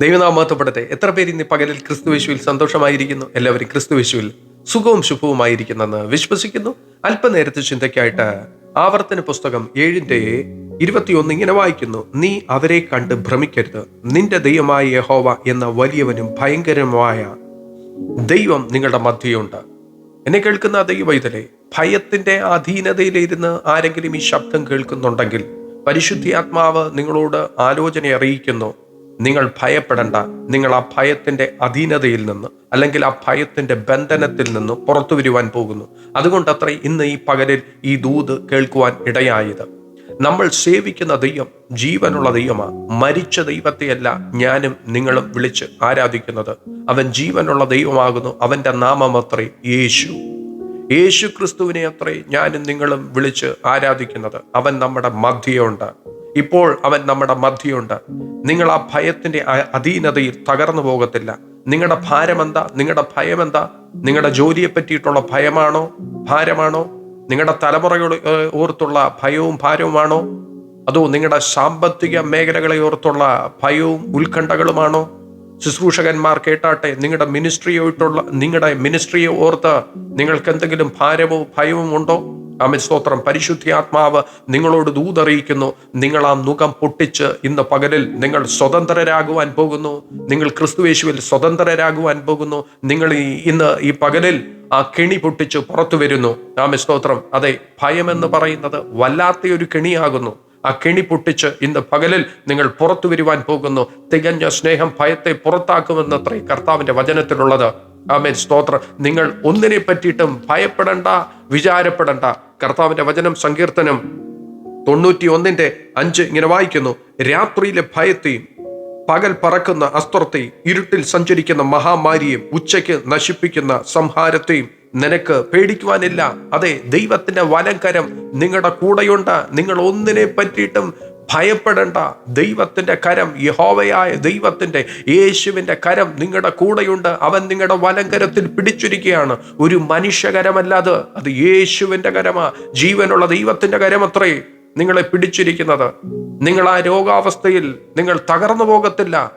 ദൈവനാമത്തപ്പെടട്ടെ എത്ര പേര് ഇന്ന് പകലിൽ ക്രിസ്തു വിശുവിൽ സന്തോഷമായിരിക്കുന്നു? എല്ലാവരും ക്രിസ്തു വിശുവിൽ സുഖവും ശുഭവുമായിരിക്കുന്നെന്ന് വിശ്വസിക്കുന്നു. അല്പനേരത്തെ ചിന്തയ്ക്കായിട്ട് ആവർത്തന പുസ്തകം ഏഴിന്റെ ഇരുപത്തിയൊന്ന് ഇങ്ങനെ വായിക്കുന്നു. നീ അവരെ കണ്ട് ഭ്രമിക്കരുത്. നിന്റെ ദൈവമായ യഹോവ എന്ന വലിയവനും ഭയങ്കരമായ ദൈവം നിങ്ങളുടെ മധ്യയുണ്ട്. എന്നെ കേൾക്കുന്ന ദൈവവൈതലെ ഭയത്തിന്റെ അധീനതയിലിരുന്ന് ആരെങ്കിലും ഈ ശബ്ദം കേൾക്കുന്നുണ്ടെങ്കിൽ പരിശുദ്ധി ആത്മാവ് നിങ്ങളോട് ആലോചന അറിയിക്കുന്നു. നിങ്ങൾ ഭയപ്പെടേണ്ട. നിങ്ങൾ ആ ഭയത്തിന്റെ അധീനതയിൽ നിന്ന് അല്ലെങ്കിൽ ആ ഭയത്തിന്റെ ബന്ധനത്തിൽ നിന്ന് പുറത്തു വരുവാൻ പോകുന്നു. അതുകൊണ്ടത്ര ഇന്ന് ഈ പകലിൽ ഈ ദൂത് കേൾക്കുവാൻ ഇടയായത്. നമ്മൾ സേവിക്കുന്ന ദൈവം ജീവനുള്ള ദൈവമാണ്. മരിച്ച ദൈവത്തെയല്ല ഞാനും നിങ്ങളും വിളിച്ച് ആരാധിക്കുന്നത്. അവൻ ജീവനുള്ള ദൈവമാകുന്നു. അവന്റെ നാമമത്രേ യേശു. യേശു ക്രിസ്തുവിനെ അത്രേ ഞാനും നിങ്ങളും വിളിച്ച് ആരാധിക്കുന്നത്. അവൻ നമ്മുടെ മധ്യയുണ്ട് ഇപ്പോൾ അവൻ നമ്മുടെ മധ്യയുണ്ട്. നിങ്ങൾ ആ ഭയത്തിന്റെ അധീനതയിൽ തകർന്നു പോകത്തില്ല. നിങ്ങളുടെ ഭാരമെന്താ? നിങ്ങളുടെ ഭയമെന്താ? നിങ്ങളുടെ ജോലിയെ പറ്റിയിട്ടുള്ള ഭയമാണോ? ഭാരമാണോ? നിങ്ങളുടെ തലമുറകൾ ഓർത്തുള്ള ഭയവും ഭാരവുമാണോ? അതോ നിങ്ങളുടെ സാമ്പത്തിക മേഖലകളെ ഓർത്തുള്ള ഭയവും ഉത്കണ്ഠകളുമാണോ? ശുശ്രൂഷകന്മാർ കേട്ടാട്ടെ നിങ്ങളുടെ മിനിസ്ട്രിയോട്ടുള്ള നിങ്ങളുടെ മിനിസ്ട്രിയെ ഓർത്ത് നിങ്ങൾക്ക് എന്തെങ്കിലും ഭാരമോ ഭയവും ഉണ്ടോ? ആമൻ സ്തോത്രം പരിശുദ്ധി ആത്മാവ് നിങ്ങളോട് ദൂതറിയിക്കുന്നു. നിങ്ങൾ ആ മുഖം പൊട്ടിച്ച് ഇന്ന് പകലിൽ നിങ്ങൾ സ്വതന്ത്രരാകുവാൻ പോകുന്നു. നിങ്ങൾ ക്രിസ്തുവേശുവിൽ സ്വതന്ത്രരാകുവാൻ പോകുന്നു. നിങ്ങൾ ഈ ഇന്ന് ഈ പകലിൽ ആ കെണി പൊട്ടിച്ച് പുറത്തു വരുന്നു. ആമി സ്തോത്രം അതെ ഭയമെന്ന് പറയുന്നത് വല്ലാത്ത ഒരു കെണിയാകുന്നു. ആ കെണി പൊട്ടിച്ച് ഇന്ന് പകലിൽ നിങ്ങൾ പുറത്തു വരുവാൻ പോകുന്നു. തികഞ്ഞ സ്നേഹം ഭയത്തെ പുറത്താക്കുമെന്നത്രേ കർത്താവിന്റെ വചനത്തിലുള്ളത്. ആമേൻ സ്തോത്രം നിങ്ങൾ ഒന്നിനെ പറ്റിയിട്ടും ഭയപ്പെടണ്ട വിചാരപ്പെടണ്ട. കർത്താവിന്റെ വചനം സങ്കീർത്തനം തൊണ്ണൂറ്റി ഒന്നിന്റെ അഞ്ച് ഇങ്ങനെ വായിക്കുന്നു. രാത്രിയിലെ ഭയത്തെയും പകൽ പറക്കുന്ന അസ്ത്രത്തെയും ഇരുട്ടിൽ സഞ്ചരിക്കുന്ന മഹാമാരിയും ഉച്ചയ്ക്ക് നശിപ്പിക്കുന്ന സംഹാരത്തെയും നിനക്ക് പേടിക്കുവാനില്ല. അതെ ദൈവത്തിന്റെ വലങ്കരം നിങ്ങളുടെ കൂടെയുണ്ട്. നിങ്ങൾ ഒന്നിനെ പറ്റിയിട്ടും ഭയപ്പെടേണ്ട. ദൈവത്തിന്റെ കരം യഹോവയായ ദൈവത്തിന്റെ യേശുവിന്റെ കരം നിങ്ങളുടെ കൂടെയുണ്ട്. അവൻ നിങ്ങളുടെ വലങ്കരത്തിൽ പിടിച്ചിരിക്കുകയാണ്. ഒരു മനുഷ്യകരമല്ല അത്. അത് യേശുവിന്റെ കരമാ. ജീവനുള്ള ദൈവത്തിന്റെ കരമത്രേ നിങ്ങളെ പിടിച്ചിരിക്കുന്നത്. നിങ്ങൾ ആ രോഗാവസ്ഥയിൽ നിങ്ങൾ തകർന്നു പോകത്തില്ല.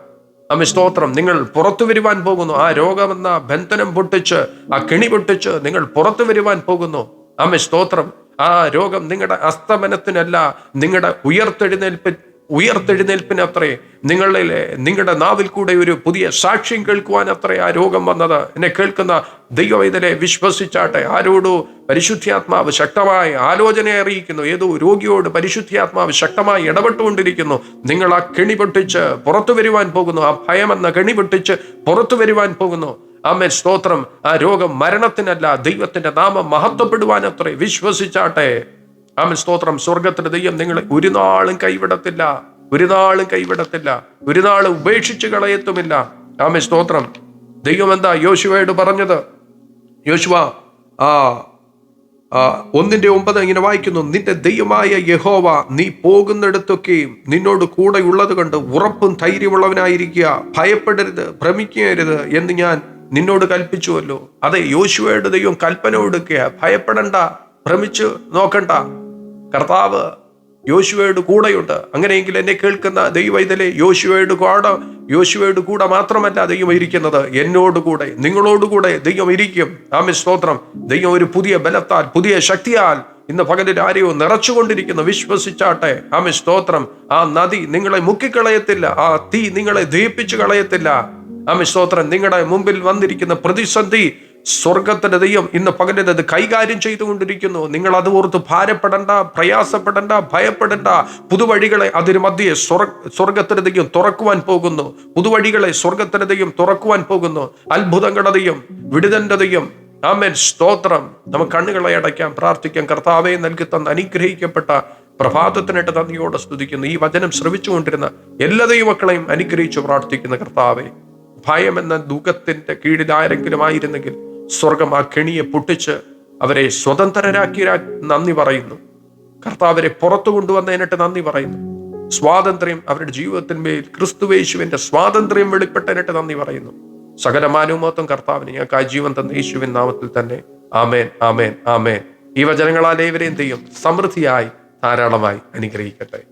അമ്മ സ്തോത്രം. നിങ്ങൾ പുറത്തു വരുവാൻ പോകുന്നു. ആ രോഗമെന്ന ബന്ധനം പൊട്ടിച്ച് ആ കെണി പൊട്ടിച്ച് നിങ്ങൾ പുറത്തു വരുവാൻ പോകുന്നു. അമ്മ സ്തോത്രം. ആ രോഗം നിങ്ങളുടെ അസ്തമനത്തിനല്ല നിങ്ങളുടെ ഉയർത്തെഴുന്നേൽപ്പ് ഉയർത്തെഴുന്നേൽപ്പിന് അത്രേ നിങ്ങളിലെ നിങ്ങളുടെ നാവിൽ കൂടെ ഒരു പുതിയ സാക്ഷ്യം കേൾക്കുവാൻ അത്രേ ആ രോഗം വന്നത്. എന്നെ കേൾക്കുന്ന ദൈവവൈദ്യരെ വിശ്വസിച്ചാട്ടെ ആരോടോ പരിശുദ്ധാത്മാവ് ശക്തമായി ആലോചനയെ അറിയിക്കുന്നു. ഏതോ രോഗിയോട് പരിശുദ്ധാത്മാവ് ശക്തമായി ഇടപെട്ടുകൊണ്ടിരിക്കുന്നു. നിങ്ങൾ ആ കെണി പൊട്ടിച്ച് പുറത്തു വരുവാൻ പോകുന്നു. ആ ഭയമെന്ന കെണി പൊട്ടിച്ച് പുറത്തു വരുവാൻ പോകുന്നു. ആമേ സ്തോത്രം. ആ രോഗം മരണത്തിനല്ല ദൈവത്തിന്റെ നാമം മഹത്വപ്പെടുവാൻ അത്രേ. വിശ്വസിച്ചാട്ടെ. ആമൻ. സ്തോത്രം. സ്വർഗത്തിന്റെ ദൈവം നിങ്ങളെ ഒരു നാളും കൈവിടത്തില്ല. ഒരു നാളും കൈവിടത്തില്ല. ഒരു നാളും ഉപേക്ഷിച്ച് കളയത്തുമില്ല. ആമൻ. സ്തോത്രം. ദൈവം എന്താ യോശുവയോട് പറഞ്ഞത്? യോശുവ ആ, ഒന്നിന്റെ ഒമ്പത് ഇങ്ങനെ വായിക്കുന്നു. നിന്റെ ദൈവമായ യഹോവ നീ പോകുന്നിടത്തൊക്കെയും നിന്നോട് കൂടെ ഉള്ളത് കണ്ട് ഉറപ്പും ധൈര്യമുള്ളവനായിരിക്കുക. ഭയപ്പെടരുത് ഭ്രമിക്കരുത് എന്ന് ഞാൻ നിന്നോട് കൽപ്പിച്ചുവല്ലോ. അതെ യോശുവയുടെ ദൈവം കൽപ്പന കൊടുക്കുക ഭയപ്പെടണ്ട ഭ്രമിച്ചു നോക്കണ്ട. കർത്താവ് യോശുവയുടെ കൂടെയുണ്ട്. അങ്ങനെയെങ്കിൽ എന്നെ കേൾക്കുന്ന ദൈവൈതലെ യോശുവയുടെ കൂടെ യോശുവയുടെ കൂടെ മാത്രമല്ല ദൈവം ഇരിക്കുന്നത്. എന്നോട് കൂടെ നിങ്ങളോട് കൂടെ ദൈവം ഇരിക്കും. ആമി സ്തോത്രം. ദൈവം ഒരു പുതിയ ബലത്താൽ പുതിയ ശക്തിയാൽ ഇന്ന് പകലിൽ ആരെയോ നിറച്ചുകൊണ്ടിരിക്കുന്നു. വിശ്വസിച്ചാട്ടെ. ആമി സ്തോത്രം. ആ നദി നിങ്ങളെ മുക്കിക്കളയത്തില്ല. ആ തീ നിങ്ങളെ ദീപിച്ചു കളയത്തില്ല. ആമി സ്തോത്രം നിങ്ങളുടെ മുമ്പിൽ വന്നിരിക്കുന്ന പ്രതിസന്ധി സ്വർഗത്തിന്റെ ദൈവം ഇന്ന് പകലിനത് കൈകാര്യം ചെയ്തുകൊണ്ടിരിക്കുന്നു. നിങ്ങൾ അത് ഓർത്ത് ഭാരപ്പെടണ്ട പ്രയാസപ്പെടണ്ട ഭയപ്പെടണ്ട. പുതുവഴികളെ അതിന് മധ്യേ സ്വർഗ സ്വർഗത്തിന്റെ ദൈവം തുറക്കുവാൻ പോകുന്നു. പുതുവഴികളെ സ്വർഗത്തിന്റെ ദൈവം തുറക്കുവാൻ പോകുന്നു. അത്ഭുതങ്ങളുടെ ദൈവം വിടുതന്റെ ദൈവം. ആമേൻ. സ്തോത്രം. നമുക്ക് കണ്ണുകളെ അടയ്ക്കാം പ്രാർത്ഥിക്കാം. കർത്താവെ നൽകി തന്ന അനുഗ്രഹിക്കപ്പെട്ട പ്രഭാതത്തിനായിട്ട് നന്ദിയോടെ സ്തുതിക്കുന്നു. ഈ വചനം ശ്രവിച്ചുകൊണ്ടിരുന്ന എല്ലാ ദൈവമക്കളെയും അനുഗ്രഹിച്ചു പ്രാർത്ഥിക്കുന്ന കർത്താവെ ഭയം എന്ന ദുഃഖത്തിന്റെ കീഴിൽ ആരെങ്കിലും ആയിരുന്നെങ്കിൽ സ്വർഗം ആ കെണിയെ പൊട്ടിച്ച് അവരെ സ്വതന്ത്രരാക്കി നന്ദി പറയുന്നു. കർത്താവരെ പുറത്തു കൊണ്ടുവന്നതിനിട്ട് നന്ദി പറയുന്നു. സ്വാതന്ത്ര്യം അവരുടെ ജീവിതത്തിന്മേൽ ക്രിസ്തുവേശുവിന്റെ സ്വാതന്ത്ര്യം വെളിപ്പെട്ടതിനിട്ട് നന്ദി പറയുന്നു. സകല സകലമാനുമത്വം കർത്താവിന് ഞങ്ങൾക്ക് ആ ജീവൻ തന്ന യേശുവിൻ നാമത്തിൽ തന്നെ ആമേൻ ആമേൻ ആമേൻ. ഈ വചനങ്ങളാൽ ഏവരെയും ചെയ്യും സമൃദ്ധിയായി ധാരാളമായി അനുഗ്രഹിക്കട്ടെ.